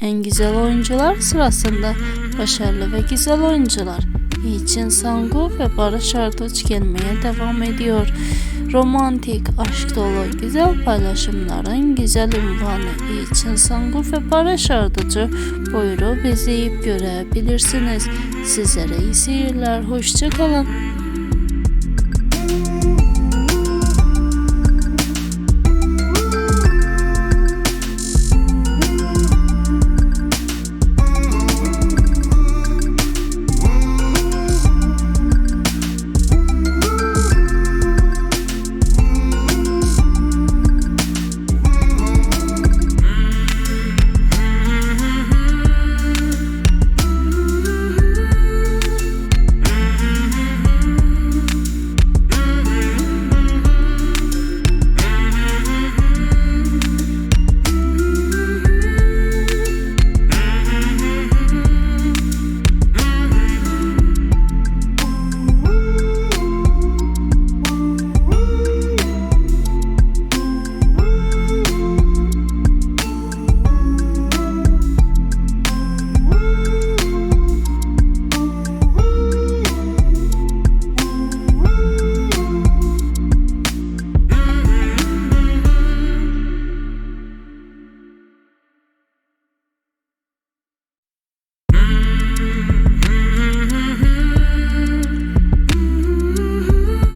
En güzel oyuncular sırasında başarılı ve güzel oyuncular Yiğitçin Sangu ve Barış Arduç gelmeye devam ediyor. Romantik, aşk dolu, güzel paylaşımların güzel ünvanı Yiğitçin Sangu ve Barış Arduç'u buyurup izleyip görebilirsiniz. Sizlere iyi seyirler, hoşçakalın.